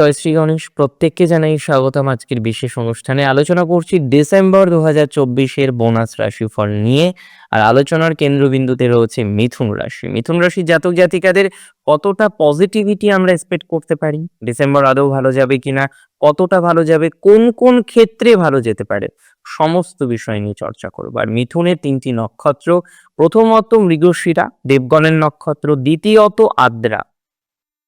জয় শ্রী গণেশ, প্রত্যেককে জানাই স্বাগতম আজকের বিশেষ অনুষ্ঠানে। আলোচনা করছি ডিসেম্বর দু হাজার চব্বিশের বোনাস রাশিফল নিয়ে। আর আলোচনার কেন্দ্রবিন্দুতে রয়েছে মিথুন রাশি। মিথুন রাশি জাতক জাতিকাদের কতটা পজিটিভিটি আমরা এক্সপেক্ট করতে পারি? ডিসেম্বর আদৌ ভালো যাবে কিনা? কতটা ভালো যাবে? কোন কোন ক্ষেত্রে ভালো যেতে পারে? সমস্ত বিষয় নিয়ে চর্চা করব। আর মিথুনের তিনটি নক্ষত্র, প্রথমত মৃগশিরা, দেবগণের নক্ষত্র, দ্বিতীয়ত আদ্রা।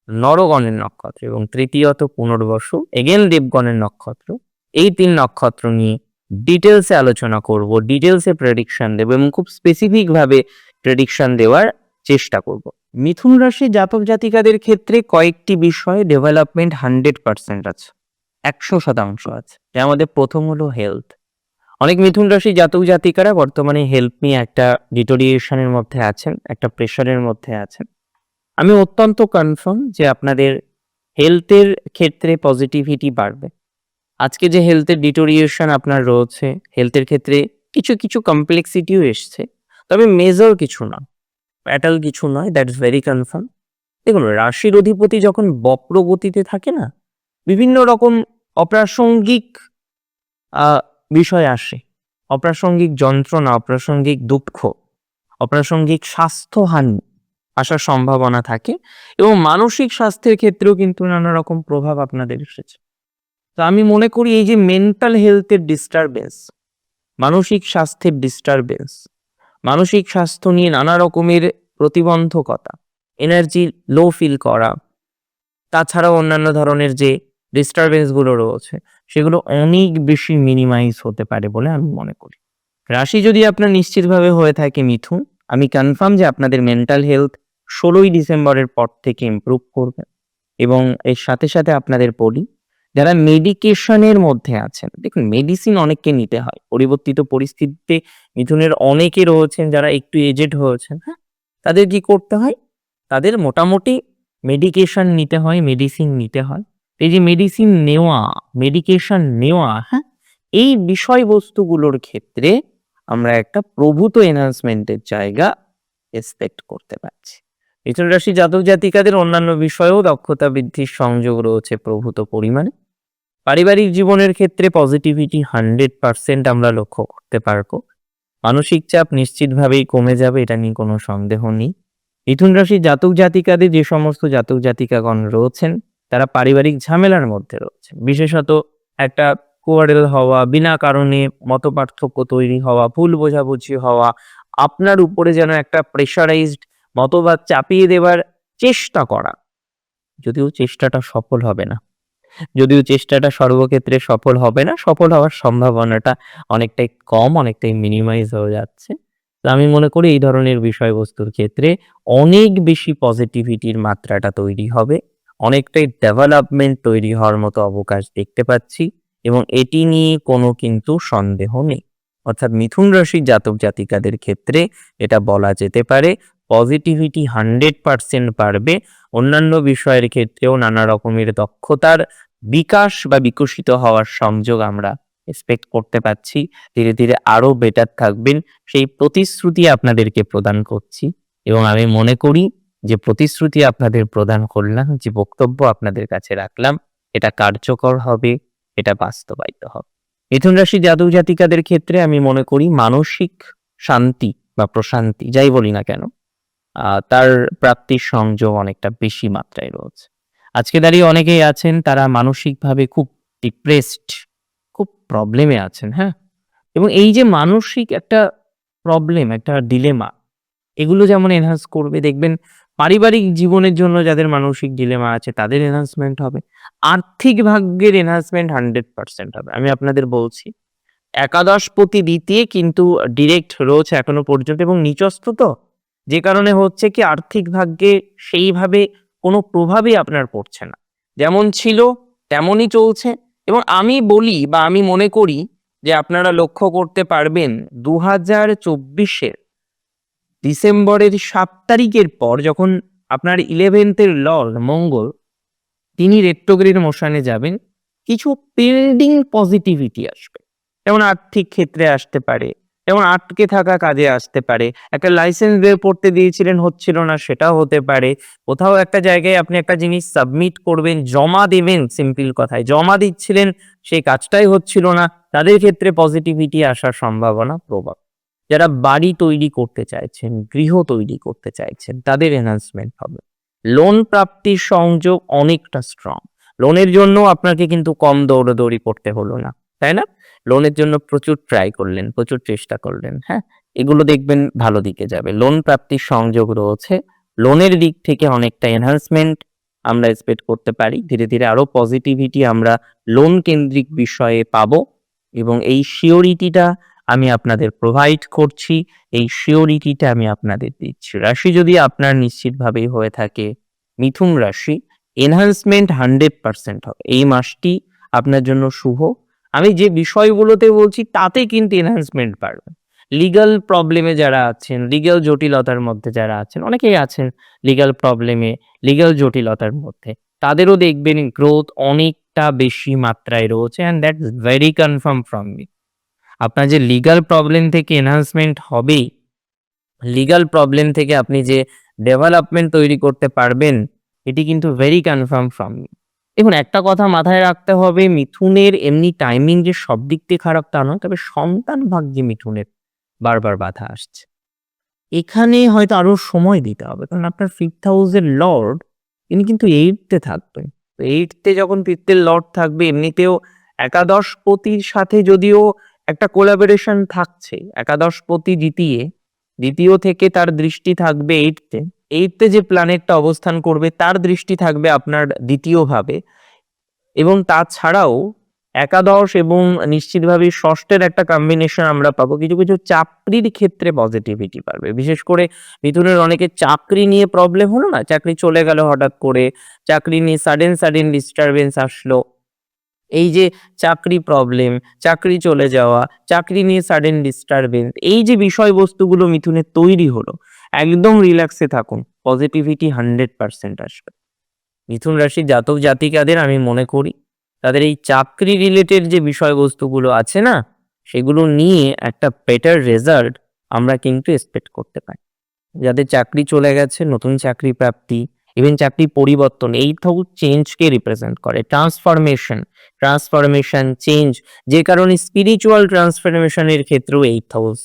নরগণের নক্ষত্র এবং তৃতীয়ত পুনর্বসু এগেন দেবগণের নক্ষত্র। এই তিন নক্ষত্র নিয়ে ডিটেলসে আলোচনা করব ডিটেলসে প্রেডিকশন দেবো এবং খুব স্পেসিফিক ভাবে প্রেডিকশন দেওয়ার চেষ্টা করব। মিথুন রাশি জাতক জাতিকাদের ক্ষেত্রে কয়েকটি বিষয়ে ডেভেলপমেন্ট হান্ড্রেড পার্সেন্ট আছে, একশো শতাংশ আছে। যার মধ্যে প্রথম হলো হেলথ অনেক মিথুন রাশি জাতক জাতিকারা বর্তমানে হেলথ নিয়ে একটা ডিটোরিয়েশনের মধ্যে আছেন, একটা প্রেশারের মধ্যে আছেন। আমি অত্যন্ত কনফার্ম যে আপনাদের হেলথের ক্ষেত্রে পজিটিভিটি বাড়বে। আজকে যে হেলথের ডিটোরিয়েশন আপনার রয়েছে হেলথের ক্ষেত্রে কিছু কিছু কমপ্লেক্সিটিও এসছে, তবে মেজর কিছু না। প্যাটাল কিছু নয় দ্যাট ইজ ভেরি কনফার্ম দেখুন, রাশির অধিপতি যখন বপ্রগতিতে থাকে না, বিভিন্ন রকম অপ্রাসঙ্গিক বিষয় আসে। অপ্রাসঙ্গিক যন্ত্রণা, অপ্রাসঙ্গিক দুঃখ, অপ্রাসঙ্গিক স্বাস্থ্যহানি আসার সম্ভাবনা থাকে এবং মানসিক স্বাস্থ্যের ক্ষেত্রেও কিন্তু নানা রকম প্রভাব আপনাদের এসেছে। তো আমি মনে করি এই যে মেন্টাল হেলথের ডিস্টারবেন্স মানসিক স্বাস্থ্যের ডিস্টারবেন্স মানসিক স্বাস্থ্য নিয়ে নানা রকমের প্রতিবন্ধকতা এনার্জি লো ফিল করা, তাছাড়াও অন্যান্য ধরনের যে ডিস্টারবেন্সগুলো রয়েছে, সেগুলো অনেক বেশি মিনিমাইজ হতে পারে বলে আমি মনে করি। রাশি যদি আপনার নিশ্চিতভাবে হয়ে থাকে মিথুন, আমি কনফার্ম যে আপনাদের মেন্টাল হেলথ ষোলোই ডিসেম্বরের পর থেকে ইমপ্রুভ করবে এবং এর সাথে সাথে আপনাদের বলি যারা মেডিকেশনের মধ্যে আছেন দেখুন মেডিসিন অনেককে নিতে হয়। পরিবর্তিত পরিস্থিতিতে মিথুনের অনেকে রয়েছেন যারা একটু এজেড হয়েছেন। হ্যাঁ। তাদের কি করতে হয়? তাদের মোটামুটি মেডিকেশন নিতে হয় মেডিসিন নিতে হয়। এই যে মেডিসিন নেওয়া মেডিকেশন নেওয়া হ্যাঁ এই বিষয়বস্তুগুলোর ক্ষেত্রে আমরা একটা প্রভূত এনহান্সমেন্টের জায়গা এক্সপেক্ট করতে পারছি। মিথুন রাশি জাতক জাতিকাদের অন্যান্য বিষয়েও দক্ষতা বৃদ্ধির সংযোগ রয়েছে প্রভূত পরিমাণে। পারিবারিক জীবনের ক্ষেত্রে পজিটিভিটি হান্ড্রেড পার্সেন্ট আমরা লক্ষ্য করতে পারব। মানসিক চাপ নিশ্চিতভাবেই কমে যাবে, এটা নিয়ে কোনো সন্দেহ নেই। মিথুন রাশি জাতক জাতিকাদের যে সমস্ত জাতক জাতিকাগণ রয়েছেন, তারা পারিবারিক ঝামেলার মধ্যে রয়েছে বিশেষত একটা কোয়ারেল হওয়া, বিনা কারণে মত পার্থক্য তৈরি হওয়া, ভুল বোঝাবুঝি হওয়া, আপনার উপরে যেন একটা প্রেশারাইজড মতবাদ চাপিয়ে দেওয়ার চেষ্টা করা। যদিও চেষ্টাটা সফল হবে না। যদিও চেষ্টাটা সর্বক্ষেত্রে সফল হবে না, সফল হওয়ার সম্ভাবনাটা অনেকটাই কম, অনেকটাই মিনিমাইজ হয়ে যাচ্ছে। আমি মনে করি এই ধরনের বিষয়বস্তুর ক্ষেত্রে অনেক বেশি পজিটিভিটির মাত্রাটা তৈরি হবে। অনেকটাই ডেভেলপমেন্ট তৈরি হওয়ার মতো অবকাশ দেখতে পাচ্ছি এবং এটি নিয়ে কোনো কিন্তু সন্দেহ নেই। অর্থাৎ মিথুন রাশির জাতক জাতিকাদের ক্ষেত্রে এটা বলা যেতে পারে পজিটিভিটি হান্ড্রেড পার্সেন্ট বাড়বে। অন্যান্য বিষয়ের ক্ষেত্রেও নানা রকমের দক্ষতার বিকাশ বা বিকশিত হওয়ার সংযোগ আমরা এক্সপেক্ট করতে পারছি ধীরে ধীরে আরও বেটার থাকবেন। সেই প্রতিশ্রুতি আপনাদেরকে প্রদান করছি। এবং আমি মনে করি যে প্রতিশ্রুতি আপনাদের প্রদান করলাম, যে বক্তব্য আপনাদের কাছে রাখলাম, এটা কার্যকর হবে, এটা বাস্তবায়িত হবে। মিথুন রাশি জাতক জাতিকাদের ক্ষেত্রে আমি মনে করি মানসিক শান্তি বা প্রশান্তি, যাই বলি না কেন তার প্রাপ্তির সংযোগ অনেকটা বেশি মাত্রায় রয়েছে। আজকে দাঁড়িয়ে অনেকেই আছেন, তারা মানসিকভাবে খুব ডিপ্রেসড খুব প্রবলেমে আছেন হ্যাঁ? এবং এই যে মানসিক একটা প্রবলেম একটা ডিলেমা এগুলো যেমন এনহান্স করবে, দেখবেন পারিবারিক জীবনের জন্য যাদের মানসিক ডিলেমা আছে, তাদের এনহান্সমেন্ট হবে। আর্থিক ভাগ্যের এনহান্সমেন্ট হান্ড্রেড পার্সেন্ট হবে। আমি আপনাদের বলছি একাদশপতি দ্বিতীয় কিন্তু ডিরেক্ট রয়েছে এখনও পর্যন্ত এবং নিচস্থ তো যে কারণে হচ্ছে কি আর্থিক ভাগ্যে সেইভাবে কোনো প্রভাবই আপনার পড়ছে না। যেমন ছিল, তেমনই চলছে। এবং আমি বলি বা আমি মনে করি যে আপনারা লক্ষ্য করতে পারবেন দু হাজার চব্বিশের ডিসেম্বরের সাত তারিখের পর যখন আপনার ইলেভেন্থের লর্ড মঙ্গল, তিনি রেট্রোগ্রেড মোশনে যাবেন, কিছু পেন্ডিং পজিটিভিটি আসবে। যেমন আর্থিক ক্ষেত্রে আসতে পারে যেমন আটকে থাকা কাজে আসতে পারে। একটা লাইসেন্স বের করতে দিয়েছিলেন, হচ্ছিল না, সেটাও হতে পারে। কোথাও একটা জায়গায় আপনি একটা জিনিস সাবমিট করবেন, জমা দেবেন সিম্পল কথায়। জমা দিচ্ছিলেন, সেই কাজটাই হচ্ছিল না। তাদের ক্ষেত্রে পজিটিভিটি আসার সম্ভাবনা প্রবল। যারা বাড়ি তৈরি করতে চাইছেন, গৃহ তৈরি করতে চাইছেন, তাদের এনহান্সমেন্ট হবে। লোন প্রাপ্তির সংযোগ অনেকটা স্ট্রং লোনের জন্য আপনাকে কিন্তু কম দৌড়াদৌড়ি করতে হলো না। তাই না? লোনের জন্য প্রচুর ট্রাই করলেন, প্রচুর চেষ্টা করলেন হ্যাঁ? এগুলো দেখবেন ভালো দিকে যাবে। লোন প্রাপ্তির সংযোগ রয়েছে। লোনের দিক থেকে অনেকটা এনহান্সমেন্ট আমরা এক্সপেক্ট করতে পারি। ধীরে ধীরে আরও পজিটিভিটি আমরা লোন কেন্দ্রিক বিষয়ে পাবো এবং এই শিওরিটিটা আমি আপনাদের প্রোভাইড করছি। এই শিওরিটিটা আমি আপনাদের দিচ্ছি। রাশি যদি আপনার নিশ্চিতভাবেই হয়ে থাকে, মিথুন রাশি এনহান্সমেন্ট হান্ড্রেড পার্সেন্ট হবে। এই মাসটি আপনার জন্য শুভ। আমি যে বিষয়গুলোতে বলছি তাতে কিন্তু এনহান্সমেন্ট বাড়বে। লিগাল প্রবলেমে যারা আছেন লিগাল জটিলতার মধ্যে যারা আছেন, অনেকেই আছেন লিগাল প্রবলেমে লিগাল জটিলতার মধ্যে। তাদেরও দেখবেন গ্রোথ অনেকটা বেশি মাত্রায় রয়েছে and that is very confirm from me আপনার যে লিগাল প্রবলেম থেকে এনহান্সমেন্ট হবেই লিগাল প্রবলেম থেকে আপনি যে ডেভেলপমেন্ট তৈরি করতে পারবেন, এটি কিন্তু ভেরি কনফার্ম ফ্রম মি দেখুন, একটা কথা মাথায় রাখতে হবে, মিথুনের এমনি টাইমিং যে সব দিক থেকে খারাপ তা নয়, তবে সন্তান ভাগ্যে মিথুনের বারবার বাধা আসছে। এখানে হয়তো আরও সময় দিতে হবে, কারণ আপনার ফিফথ হাউসের লর্ড তিনি কিন্তু এইটতে থাকবেন। তো এইটতে যখন ফিফথের লর্ড থাকবে, এমনিতেও একাদশ পতির সাথে যদিও একটা কোলাবোরেশন থাকছে একাদশ পতি দ্বিতীয় দ্বিতীয় থেকে তার দৃষ্টি থাকবে এইটতে এইটতে যে প্ল্যানেটটা অবস্থান করবে, তার দৃষ্টি থাকবে আপনার দ্বিতীয় ভাবে। এবং তাছাড়াও একাদশ এবং নিশ্চিতভাবে ষষ্ঠের একটা কম্বিনেশন আমরা পাবো। কিছু কিছু চাকরির ক্ষেত্রে পজিটিভিটি পারবে বিশেষ করে মিথুনের অনেকে চাকরি নিয়ে প্রবলেম হলো না? চাকরি চলে গেল হঠাৎ করে। চাকরি নিয়ে সাডেন সাডেন ডিস্টারবেন্স আসলো। এই যে চাকরি প্রবলেম চাকরি চলে যাওয়া, চাকরি নিয়ে সাডেন ডিস্টারবেন্স এই যে বিষয়বস্তুগুলো মিথুনের তৈরি হলো, একদম রিল্যাক্সে থাকুন পজিটিভিটি হান্ড্রেড পার্সেন্ট আসবে। মিথুন রাশির জাতক জাতিকাদের আমি মনে করি, তাদের এই চাকরি রিলেটেড যে বিষয়বস্তুগুলো আছে না, সেগুলো নিয়ে একটা বেটার রেজাল্ট আমরা কিন্তু এক্সপেক্ট করতে পারি। যাদের চাকরি চলে গেছে, নতুন চাকরি প্রাপ্তি ইভেন চারটি পরিবর্তন, এই থাউ চেঞ্জকে রিপ্রেজেন্ট করে। ট্রান্সফরমেশন ট্রান্সফরমেশন চেঞ্জ যে কারণে স্পিরিচুয়াল ট্রান্সফরমেশনের ক্ষেত্রেও এইট হাউস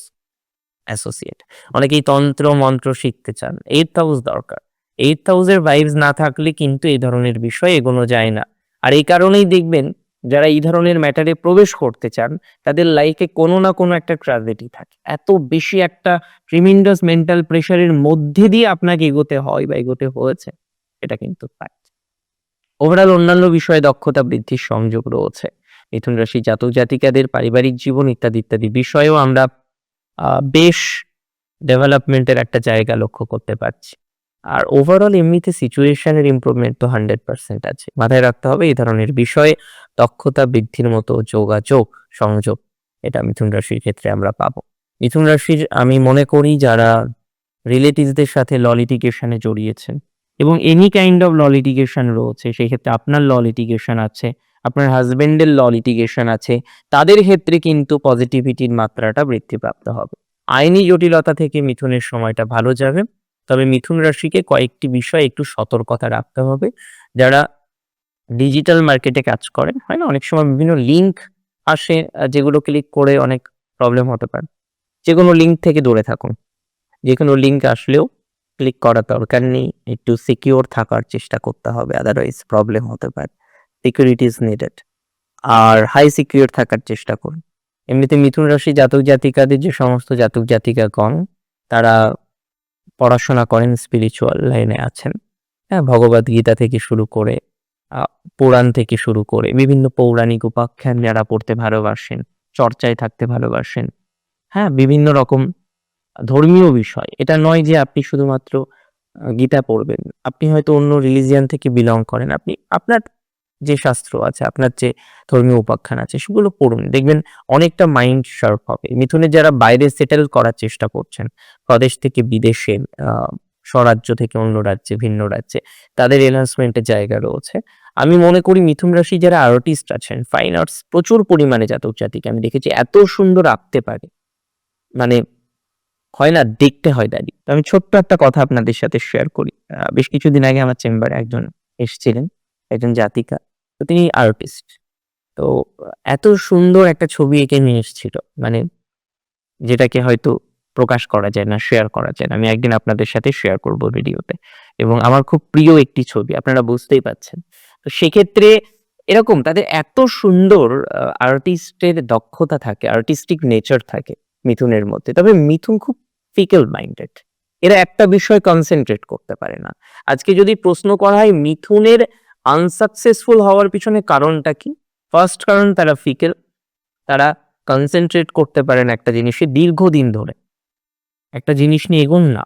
অ্যাসোসিয়েট অনেকেই তন্ত্র, মন্ত্র শিখতে চান এইট হাউস দরকার। এইট হাউসের ভাইবস না থাকলে কিন্তু এই ধরনের বিষয় এগোনো যায় না। আর এই কারণেই দেখবেন যারা এই ধরনের ম্যাটারে প্রবেশ করতে চান, তাদের লাইফে কোনো না কোনো একটা ট্র্যাজেডি থাকে। এত বেশি একটা ট্রিমিন্ডাস মেন্টাল প্রেশারের মধ্যে দিয়ে আপনাকে এগোতে হয় বা এগোতে হয়েছে, এটা কিন্তু ফ্যাক্ট ওভারঅল অন্যান্য বিষয়ে দক্ষতা বৃদ্ধির সংযোগ রয়েছে। মিথুন রাশি জাতক জাতিকাদের পারিবারিক জীবন ইত্যাদি ইত্যাদি বিষয়েও আমরা বেশ ডেভেলপমেন্টের একটা জায়গা লক্ষ্য করতে পারছি। আর ওভারঅল এমনিতে সিচুয়েশনের ইমপ্রুভমেন্ট তো হান্ড্রেড পার্সেন্ট আছে। মাথায় রাখতে হবে এই ধরনের বিষয়ে দক্ষতা বৃদ্ধির মতো যোগাযোগ, সংযোগ এটা মিথুন রাশির ক্ষেত্রে আমরা পাবো। মিথুন রাশির আমি মনে করি যারা রিলেটিভসদের সাথে ল লিটিগেশনে জড়িয়েছেন এবং any kind of law litigation রয়েছে সেই ক্ষেত্রে আপনার ল আছে, আপনার হাজবেন্ডের ল আছে, তাদের ক্ষেত্রে কিন্তু পজিটিভিটির মাত্রাটা বৃদ্ধিপ্রাপ্ত হবে। আইনি জটিলতা থেকে মিথুনের সময়টা ভালো যাবে। তবে মিথুন রাশিকে কয়েকটি বিষয় একটু সতর্কতা রাখতে হবে। যারা ডিজিটাল মার্কেটে কাজ করেন, হয় না? অনেক সময় বিভিন্ন লিঙ্ক আসে যেগুলো ক্লিক করে অনেক প্রবলেম হতে পারে। যে কোনো লিঙ্ক থেকে দূরে থাকুন। যে কোনো লিঙ্ক আসলেও ক্লিক করা দরকার নেই। একটু সিকিওর থাকার চেষ্টা করতে হবে আদারওয়াইজ প্রবলেম হতে পারে। সিকিউরিটি ইজ নিডেড আর হাই সিকিউর থাকার চেষ্টা করুন। এমনিতে মিথুন রাশি জাতক জাতিকাদের যে সমস্ত জাতক জাতিকাগণ তারা পড়াশোনা করেন স্পিরিচুয়াল লাইনে আছেন। হ্যাঁ ভগবদ গীতা থেকে শুরু করে পুরাণ থেকে শুরু করে, বিভিন্ন পৌরাণিক উপাখ্যান যারা পড়তে ভালোবাসেন, চর্চায় থাকতে ভালোবাসেন। হ্যাঁ বিভিন্ন রকম ধর্মীয় বিষয়। এটা নয় যে আপনি শুধুমাত্র গীতা পড়বেন। আপনি হয়তো অন্য রিলিজিয়ান থেকে বিলং করেন। আপনি, আপনার যে শাস্ত্র আছে, আপনার যে ধর্মীয় উপাখ্যান আছে, সেগুলো পড়ুন। দেখবেন অনেকটা মাইন্ড শার্প হবে। মিথুনে যারা বাইরে সেটেল করার চেষ্টা করছেন প্রদেশ থেকে বিদেশে স্বরাজ্য থেকে অন্য রাজ্যে, ভিন্ন রাজ্যে, তাদের এনহান্সমেন্টের জায়গা রয়েছে। আমি মনে করি মিথুন রাশি যারা আর্টিস্ট আছেন ফাইন আর্টস প্রচুর পরিমাণে জাতক জাতিকে আমি দেখেছি, এত সুন্দর আঁকতে পারে। মানে হয় না, দেখতে হয় দাঁড়িয়ে। তো আমি ছোট্ট একটা কথা আপনাদের সাথে শেয়ার করি। বেশ কিছুদিন আগে আমার চেম্বারে একজন এসেছিলেন, একজন জাতিকা। তো তিনি আর্টিস্ট। তো এত সুন্দর একটা ছবি এঁকে নিয়ে এসেছিল মানে যেটাকে হয়তো প্রকাশ করা যায় না শেয়ার করা যায় না। আমি একদিন আপনাদের সাথে শেয়ার করব ভিডিওতে। এবং আমার খুব প্রিয় একটি ছবি, আপনারা বুঝতেই পাচ্ছেন তো সেক্ষেত্রে এরকম তাদের এত সুন্দর আর্টিস্টের দক্ষতা থাকে আর্টিস্টিক নেচার থাকে মিথুনের মধ্যে। তবে মিথুন খুব ফিকেল মাইন্ডেড এরা একটা বিষয় কনসেন্ট্রেট করতে পারে না। আজকে যদি প্রশ্ন করা হয় মিথুনের আনসাকসেসফুল হওয়ার পিছনে কারণটা কি? ফার্স্ট কারণ, তারা ফিকেল তারা কনসেন্ট্রেট করতে পারেন একটা জিনিসে দীর্ঘদিন ধরে। একটা জিনিস নিয়ে এগোন না।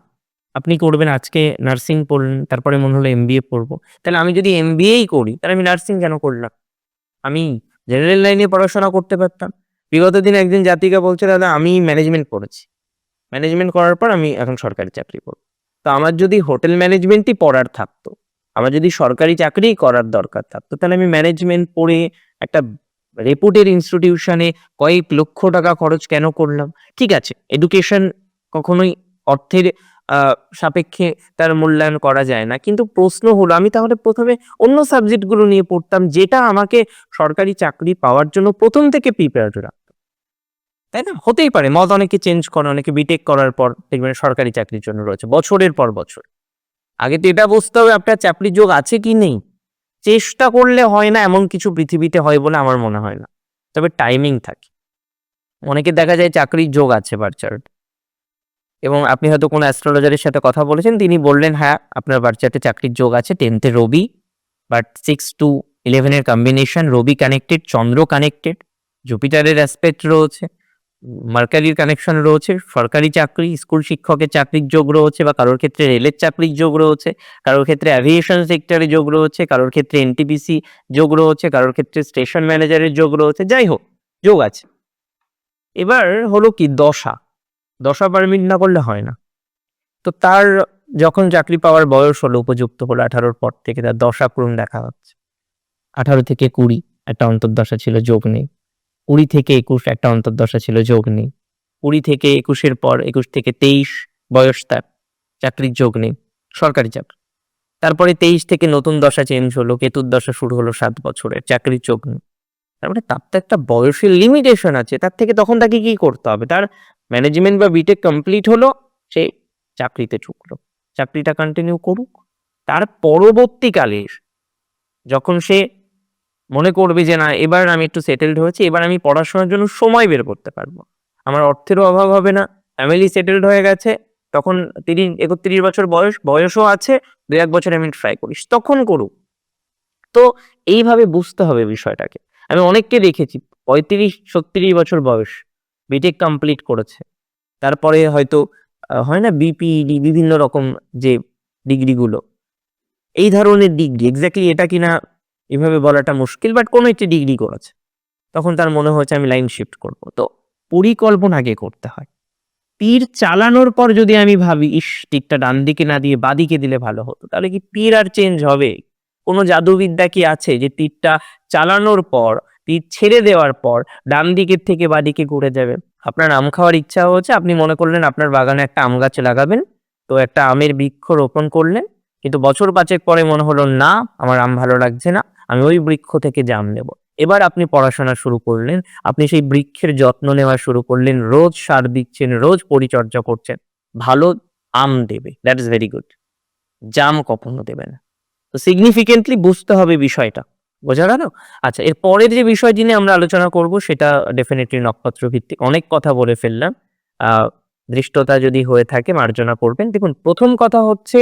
আপনি করবেন আজকে নার্সিং পড়লেন, তারপরে মনে হলো এমবিএ পড়ব। তাহলে আমি যদি এমবিএই করি, তাহলে আমি নার্সিং কেন করলাম? আমি জেনারেল লাইনে পড়াশোনা করতে পারতাম। বিগত দিন একদিন জাতিকা বলছে, দাদা, আমি ম্যানেজমেন্ট পড়েছি ম্যানেজমেন্ট করার পর আমি এখন সরকারি চাকরি করব। তো আমার যদি হোটেল ম্যানেজমেন্টই পড়ার থাকতো আমার যদি সরকারি চাকরি করার দরকার থাকতো তাহলে আমি ম্যানেজমেন্ট পড়ে একটা রেপুটেড ইনস্টিটিউশনে কয়েক লক্ষ টাকা খরচ কেন করলাম? ঠিক আছে এডুকেশন কখনোই অর্থের সাপেক্ষে তার মূল্যায়ন করা যায় না। কিন্তু প্রশ্ন হলো, আমি তাহলে প্রথমে অন্য সাবজেক্টগুলো নিয়ে পড়তাম যেটা আমাকে সরকারি চাকরি পাওয়ার জন্য প্রথম থেকে প্রিপেয়ার রাখতো। তাই না? হতেই পারে, মত অনেকে চেঞ্জ করে, অনেকে বিটেক করার পর দেখবেন সরকারি চাকরির জন্য রয়েছে, বছরের পর বছর। আগে তো এটা বুঝতে হবে আপনার চাকরির যোগ আছে কি নেই। চেষ্টা করলে হয় না, এমন কিছু পৃথিবীতে হয় বলে আমার মনে হয় না। তবে টাইমিং থাকে। অনেকে দেখা যায় চাকরির যোগ আছে বার্চার্ট এবং আপনি হয়তো কোনো অ্যাস্ট্রোলজারের সাথে কথা বলেছেন, তিনি বললেন হ্যাঁ আপনার বার্চার্টে চাকরির যোগ আছে টেন্থে রবি বাট সিক্স টু ইলেভেনের কম্বিনেশন রবি কানেক্টেড চন্দ্র কানেক্টেড জুপিটারের অ্যাসপেক্ট রয়েছে। মার্কারির কানেকশন রয়েছে, সরকারি চাকরি স্কুল শিক্ষকের চাকরির যোগ রয়েছে বা কারোর ক্ষেত্রে রেলের চাকরির যোগ রয়েছে, কারোর ক্ষেত্রে অ্যাভিয়েশন সেক্টরে যোগ রয়েছে, কারোর ক্ষেত্রে এনটিপিসি যোগ রয়েছে, কারোর ক্ষেত্রে স্টেশন ম্যানেজারের যোগ রয়েছে, যাই হোক, যোগ আছে। এবার হলো কি দশা দশা পারমিট না করলে হয় না। তো তার যখন চাকরি পাওয়ার বয়স হলো উপযুক্ত হলো আঠারোর পর থেকে, তার দশা পূরণ দেখা হচ্ছে। আঠারো থেকে কুড়ি, একটা অন্তর্দশা ছিল, যোগ নেই। কুড়ি থেকে একুশ একটা অন্তর্দশা ছিল, যোগ নেই। কুড়ি থেকে একুশের পর, একুশ থেকে তেইশ বয়স তার চাকরির যোগ নেই, সরকারি চাকরি। তারপরে তেইশ থেকে নতুন দশা চেঞ্জ হলো, কেতুর দশা শুরু হলো সাত বছরের, চাকরির যোগ নেই। তারপরে তার তো একটা বয়সের লিমিটেশন আছে, তার থেকে তখন তাকে কি করতে হবে? তার ম্যানেজমেন্ট বা বিটেক কমপ্লিট হলো, সে চাকরিতে ঢুকলো। চাকরিটা কন্টিনিউ করুক। তার পরবর্তীকালে, যখন সে মনে করবে যে না, এবার আমি একটু সেটেলড হয়েছি, এবার আমি পড়াশোনার জন্য সময় বের করতে পারব। আমার অর্থেরও অভাব হবে না ফ্যামিলি সেটেলড হয়ে গেছে, তখন তিরিশ, একত্রিশ বছর বয়স, বয়সও আছে দু এক বছর আমি ট্রাই করিস, তখন করুক। তো এইভাবে বুঝতে হবে বিষয়টাকে। আমি অনেককে দেখেছি, পঁয়ত্রিশ, ছত্রিশ বছর বয়স বিটেক কমপ্লিট করেছে। তারপরে হয়তো হয় না বিপিডি বিভিন্ন রকম যে ডিগ্রিগুলো এই ধরনের ডিগ্রি এক্স্যাক্টলি এটা কিনা এভাবে বলাটা মুশকিল বাট কোনো একটি ডিগ্রি করেছে। তখন তার মনে হচ্ছে আমি লাইন শিফট করব। তো পরিকল্পনা আগে করতে হয়। তীর চালানোর পর যদি আমি ভাবি, ইস টিকটা ডান দিকে না দিয়ে বাদিকে দিলে ভালো হতো, তাহলে কি তীর আর চেঞ্জ হবে? কোনো জাদুবিদ্যা কি আছে যে তীরটা চালানোর পর, তীর ছেড়ে দেওয়ার পর ডান দিকের থেকে বাদিকে ঘুরে যাবে? আপনার আম খাওয়ার ইচ্ছা হচ্ছে আপনি মনে করলেন আপনার বাগানে একটা আম গাছ লাগাবেন, তো একটা আমের বৃক্ষ রোপণ করলেন, কিন্তু বছর পাঁচেক পরে মনে হলো, না, আমার আম ভালো লাগছে না। আমি ওই বৃক্ষ থেকে জাম নেব। এবার আপনি পড়াশোনা শুরু করলেন, আপনি সেই বৃক্ষের যত্ন নেওয়া শুরু করলেন, রোজ সার দিচ্ছেন, রোজ পরিচর্যা করছেন। ভালো আম দেবে দ্যাট ইজ ভেরি গুড জাম কখনো দেবে না। তো সিগনিফিকেন্টলি বুঝতে হবে বিষয়টা, বোঝা গেল? আচ্ছা এর পরের যে বিষয় নিয়ে আমরা আলোচনা করব, সেটা ডেফিনেটলি নক্ষত্র ভিত্তিক অনেক কথা বলে ফেললাম। দৃষ্টতা যদি হয়ে থাকে, মার্জনা করবেন। দেখুন, প্রথম কথা হচ্ছে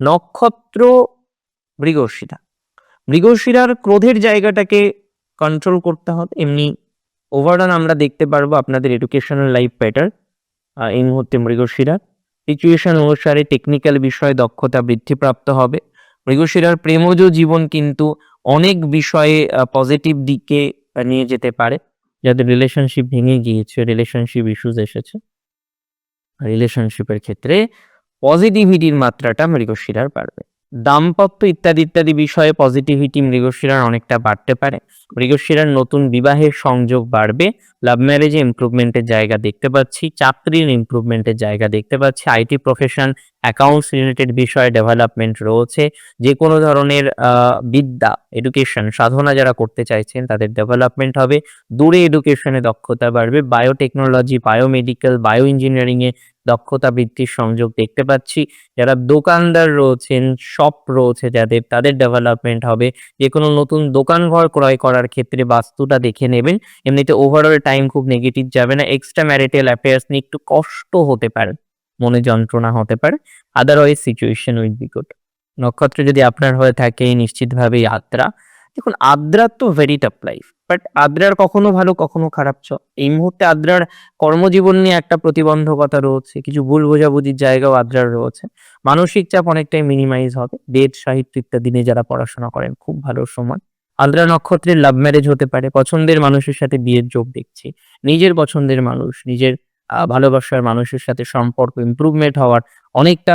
নক্ষত্র মৃগশিরা মৃগশিরার ক্রোধের জায়গাটাকে কন্ট্রোল করতে হবে। এমনি ওভারঅল আমরা দেখতে পারব আপনাদের এডুকেশনাল লাইফ প্যাটার্ন এই মুহূর্তে মৃগশিরার। সিচুয়েশন অনুসারে টেকনিক্যাল বিষয়ে দক্ষতা বৃদ্ধিপ্রাপ্ত হবে। মৃগশিরার প্রেমজ জীবন কিন্তু অনেক বিষয়ে পজিটিভ দিকে নিয়ে যেতে পারে। যাদের রিলেশনশিপ ভেঙে গিয়েছে রিলেশনশিপ ইস্যুজ এসেছে রিলেশনশিপের ক্ষেত্রে পজিটিভিটির মাত্রাটা মৃগশিরার বাড়বে। দাম্পত্য ইত্যাদি ইত্যাদি বিষয়ে পজিটিভিটি মৃগশিরার অনেকটা বাড়তে পারে। মৃগশিরার নতুন বিবাহের সংযোগ বাড়বে। লাভ ম্যারেজে ইমপ্রুভমেন্টের জায়গা দেখতে পাচ্ছি। চাকরির ইমপ্রুভমেন্টের জায়গা দেখতে পাচ্ছি। আইটি প্রফেশন অ্যাকাউন্টস রিলেটেড বিষয়ে ডেভেলপমেন্ট রয়েছে। যে কোনো ধরনের বিদ্যা এডুকেশন সাধনা যারা করতে চাইছেন তাদের ডেভেলপমেন্ট হবে। দূরে এডুকেশনে দক্ষতা বাড়বে। বায়োটেকনোলজি বায়োমেডিক্যাল বায়ো ইঞ্জিনিয়ারিংয়ে দক্ষতা বৃদ্ধির সংযোগ দেখতে পাচ্ছি। যারা দোকানদার রয়েছেন শপ রয়েছে যাদের, তাদের ডেভেলপমেন্ট হবে। যে কোনো নতুন দোকান ঘর ক্রয় করার ক্ষেত্রে বাস্তুটা দেখে নেবেন। এমনিতে ওভারঅল টাইম খুব নেগেটিভ যাবে না। এক্সট্রা ম্যারিটাল অ্যাফেয়ার্স নিয়ে একটু কষ্ট হতে পারে। মনে যন্ত্রণা হতে পারে। Otherwise situation will be good নক্ষত্র যদি আপনার হয়ে থাকে নিশ্চিতভাবেই আদ্রা দেখুন, আদ্রার তো ভেরি টাফ লাইফ বাট আদ্রার কখনো ভালো, কখনো খারাপ, চ। এই মুহূর্তে আদ্রার কর্মজীবন নিয়ে একটা প্রতিবন্ধকতা রয়েছে, কিছু ভুল বোঝাবুঝির জায়গাও আদ্রার রয়েছে। মানসিক চাপ অনেকটাই মিনিমাইজ হবে, বেদ, সাহিত্য ইত্যাদি নিয়ে যারা পড়াশোনা করেন, খুব ভালো সময়। আদ্রা নক্ষত্রের লাভ ম্যারেজ হতে পারে, পছন্দের মানুষের সাথে বিয়ের যোগ দেখছি, নিজের পছন্দের মানুষ, নিজের ভালোবাসার মানুষের সাথে সম্পর্ক ইমপ্রুভমেন্ট হওয়ার অনেকটা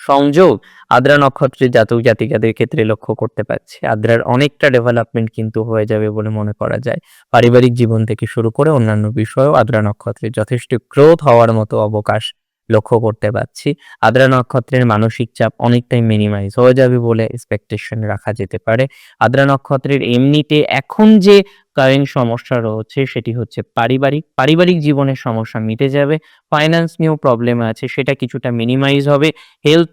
সংযোগ আদ্রা নক্ষত্রের জাতক জাতিকাদের ক্ষেত্রে লক্ষ্য করতে পারছি। আদ্রার অনেকটা ডেভেলপমেন্ট কিন্তু হয়ে যাবে বলে মনে করা যায়। পারিবারিক জীবন থেকে শুরু করে অন্যান্য বিষয়েও আদ্রা নক্ষত্রের যথেষ্ট গ্রোথ হওয়ার মতো অবকাশ লক্ষ্য করতে পারছি। আদ্রা নক্ষত্রের মানসিক চাপ অনেকটাই মিনিমাইজ হয়ে যাবে বলে এক্সপেকটেশন রাখা যেতে পারে। আদ্রা নক্ষত্রের এমনিতে এখন যে কারেন্ট সমস্যা রয়েছে সেটি হচ্ছে পারিবারিক পারিবারিক জীবনের সমস্যা মিটে যাবে ফাইন্যান্স নিয়েও প্রবলেম আছে, সেটা কিছুটা মিনিমাইজ হবে হেলথ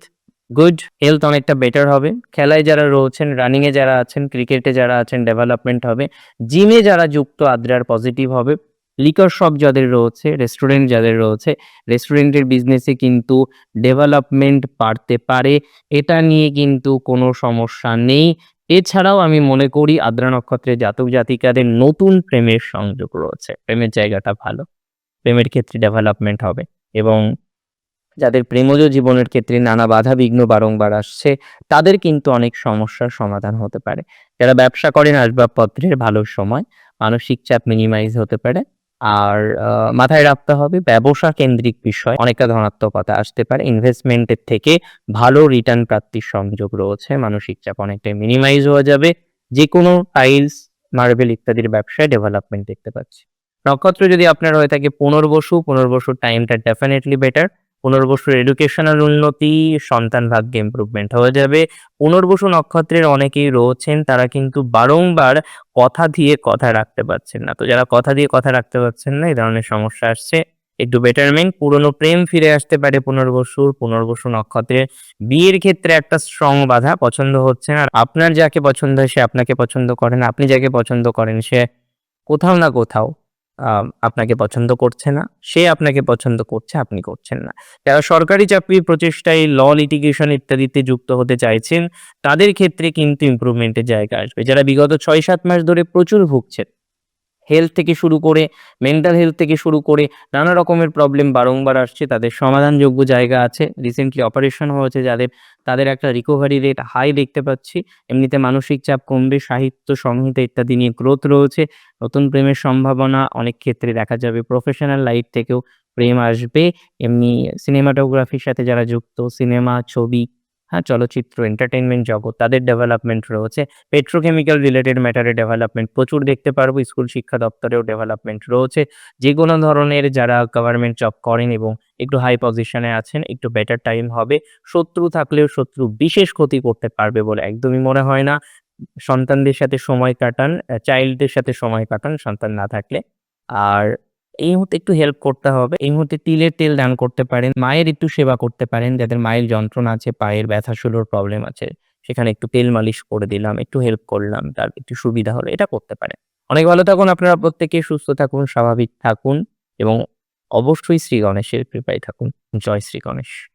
গুড হেলথ অনেকটা বেটার হবে। খেলায় যারা রয়েছেন রানিং এ যারা আছেন ক্রিকেটে যারা আছেন ডেভেলপমেন্ট হবে জিমে যারা যুক্ত, আদ্রার পজিটিভ হবে। লিকার শপ যাদের রয়েছে রেস্টুরেন্ট যাদের রয়েছে রেস্টুরেন্টের বিজনেসে কিন্তু ডেভেলপমেন্ট বাড়তে পারে। এটা নিয়ে কিন্তু কোনো সমস্যা নেই। এছাড়াও আমি মনে করি আদ্রা নক্ষত্রের জাতক জাতিকাদের নতুন প্রেমের সংযোগ রয়েছে। প্রেমের জায়গাটা ভালো। প্রেমের ক্ষেত্রে ডেভেলপমেন্ট হবে এবং যাদের প্রেমজ জীবনের ক্ষেত্রে নানা বাধা, বিঘ্ন বারংবার আসছে, তাদের কিন্তু অনেক সমস্যার সমাধান হতে পারে। যারা ব্যবসা করেন আসবাবপত্রের ভালো সময়, মানসিক চাপ মিনিমাইজ হতে পারে। আর মাথায় রাখতে হবে ব্যবসা কেন্দ্রিক বিষয়। অনেকটা ধনাত্মকতা আসতে পারে। ইনভেস্টমেন্টের থেকে ভালো রিটার্ন প্রাপ্তির সংযোগ রয়েছে। মানসিক চাপ অনেকটাই মিনিমাইজ হয়ে যাবে। যে কোনো টাইলস, মার্বেল ইত্যাদির ব্যবসায় ডেভেলপমেন্ট দেখতে পাচ্ছি। নক্ষত্র যদি আপনার হয়ে থাকে পুনর্বসু পুনর্বসুর টাইমটা ডেফিনেটলি বেটার পুনর্বসুর এডুকেশনাল উন্নতি, সন্তান ভাগ্যে ইমপ্রুভমেন্ট হয়ে যাবে। পুনর্বসু নক্ষত্রের অনেকেই রয়েছেন, তারা কিন্তু বারংবার কথা দিয়ে কথা রাখতে পারছেন না। তো যারা কথা দিয়ে কথা রাখতে পারছেন না, এই ধরনের সমস্যা আসছে। একটু বেটারমেন্ট পুরনো প্রেম ফিরে আসতে পারে পুনর্বসুর। পুনর্বসু নক্ষত্রের বিয়ের ক্ষেত্রে একটা স্ট্রং বাধা, পছন্দ হচ্ছে না। আপনার যাকে পছন্দ হয়, সে আপনাকে পছন্দ করেন আপনি যাকে পছন্দ করেন, সে কোথাও না কোথাও আপনাকে পছন্দ করছে না, সে আপনাকে পছন্দ করছে, আপনি করছেন না। যারা সরকারি চাকরির প্রচেষ্টায় ল লিটিগেশন ইত্যাদিতে যুক্ত হতে চাইছেন, তাদের ক্ষেত্রে কিন্তু ইম্প্রুভমেন্টের জায়গা আসবে। যারা বিগত ছয় সাত মাস ধরে প্রচুর ভুগছেন হেলথ থেকে শুরু করে মেন্টাল হেলথ থেকে শুরু করে নানা রকমের প্রবলেম বারংবার আসছে, তাদের সমাধানযোগ্য জায়গা আছে। রিসেন্টলি অপারেশন হয়েছে যাদের, তাদের একটা রিকভারি রেট হাই দেখতে পাচ্ছি। এমনিতে মানসিক চাপ কমবে, সাহিত্য সংহিতা ইত্যাদি নিয়ে গ্রোথ রয়েছে। নতুন প্রেমের সম্ভাবনা অনেক ক্ষেত্রে দেখা যাবে। প্রফেশনাল লাইফ থেকেও প্রেম আসবে। এমনি সিনেমাটোগ্রাফির সাথে যারা যুক্ত সিনেমা ছবি হ্যাঁ চলচ্চিত্র এন্টারটেনমেন্ট জগৎ, তাদের ডেভেলপমেন্ট রয়েছে। পেট্রোকেমিক্যাল রিলেটেড ম্যাটারে ডেভেলপমেন্ট প্রচুর দেখতে পারব স্কুল শিক্ষা দপ্তরেও ডেভেলপমেন্ট রয়েছে। যে কোনো ধরনের যারা গভর্নমেন্ট জব করেন এবং একটু হাই পজিশনে আছেন, একটু বেটার টাইম হবে। শত্রু থাকলেও শত্রু বিশেষ ক্ষতি করতে পারবে বলে একদমই মনে হয় না। সন্তানদের সাথে সময় কাটান চাইল্ডদের সাথে সময় কাটান সন্তান না থাকলে। আর এই মুহূর্তে একটু হেল্প করতে হবে। এই মুহূর্তে তিলের তেল দান করতে পারেন, মায়ের একটু সেবা করতে পারেন, যাদের মায়ের যন্ত্রণা আছে, পায়ের ব্যথা শুলোর প্রবলেম আছে। সেখানে একটু তেল মালিশ করে দিলাম, একটু হেল্প করলাম, তার একটু সুবিধা হলো, এটা করতে পারেন। অনেক ভালো থাকুন আপনারা প্রত্যেকে, সুস্থ থাকুন, স্বাভাবিক থাকুন এবং অবশ্যই শ্রী গণেশের কৃপায় থাকুন। জয় শ্রী গণেশ।